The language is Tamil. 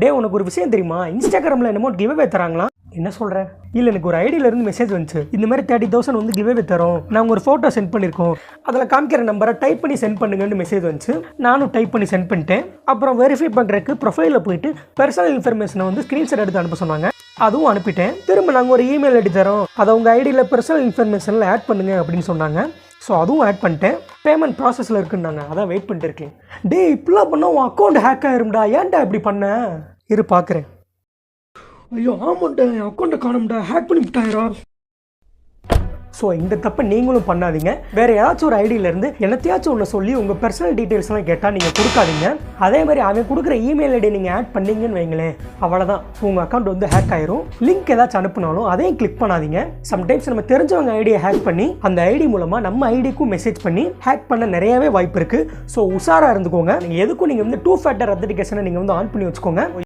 டே உனக்கு ஒரு விஷயம் தெரியுமா? இன்ஸ்டாகிராமில் என்னமோ கிவ்அவே தராங்களா என்ன சொல்கிறேன் இல்லை எனக்கு ஒரு ஐடியில இருந்து மெசேஜ் வந்துச்சு. இந்த மாதிரி தேர்ட்டி தௌசண்ட் வந்து கிவ்அவே தரோம். நாங்கள் ஒரு ஃபோட்டோ சென்ட் பண்ணியிருக்கோம் அதில் காமிக்கிற நம்பரை டைப் பண்ணி சென்ட் பண்ணுங்கன்னு மெசேஜ் வந்துச்சு. நானும் டைப் பண்ணி சென்ட் பண்ணிட்டேன். அப்புறம் வெரிஃபை பண்ணுறதுக்கு ப்ரொஃபைலில் போயிட்டு பர்சனல் இன்ஃபர்மேஷனை வந்து ஸ்க்ரீன்ஷாட் எடுத்து அனுப்ப சொன்னாங்க. அதுவும் அனுப்பிட்டேன். திரும்ப நாங்கள் ஒரு இமெயில் ஐடி தரோம் அதை உங்கள் ஐடியில் பர்சனல் இன்ஃபர்மேஷனில் ஆட் பண்ணுங்க அப்படின்னு சொன்னாங்க. ஸோ அதுவும் ஆட் பண்ணிட்டேன். பேமெண்ட் ப்ராசஸில் இருக்குன்னாங்க அதான் வெயிட் பண்ணிட்டு இருக்கேன். டே இப்படிலாம் பண்ணால் உன் அக்கௌண்ட் ஹேக் ஆயிரும்டா. ஏன்டா இப்படி பண்ண? இரு பார்க்குறேன் ஐயோ ஆமாண்டா என் அக்கௌண்ட்டை காணும்டா. ஹேக் பண்ணி விட்டாயிரா ஸோ இந்த தப்பை நீங்களும் பண்ணாதீங்க. வேற ஏதாச்சும் ஒரு ஐடியில இருந்து என்னத்தையாச்சும் ஒன்று சொல்லி உங்கள் பர்சனல் டீட்டெயில்ஸ்லாம் கேட்டால் நீங்கள் கொடுக்காதீங்க. அதே மாதிரி அவன் கொடுக்குற இமெயில் ஐடி நீங்கள் ஆட் பண்ணீங்கன்னு வைங்களேன் அவ்வளோதான் உங்கள் அக்கௌண்ட் வந்து ஹேக் ஆயிரும். லிங்க் ஏதாச்சும் அனுப்புனாலும் அதையும் கிளிக் பண்ணாதீங்க. சம்டைம்ஸ் நம்ம தெரிஞ்சவங்க ஐடியை ஹேக் பண்ணி அந்த ஐடி மூலமாக நம்ம ஐடிக்கும் மெசேஜ் பண்ணி ஹேக் பண்ண நிறையவே வாய்ப்பு இருக்குது ஸோ உஷாராக இருந்துக்கோங்க. நீங்கள் எதுக்கும் நீங்கள் வந்து டூ ஃபேக்டர் அத்தன்டிகேஷனை நீங்கள் வந்து ஆன் பண்ணி வச்சுக்கோங்க.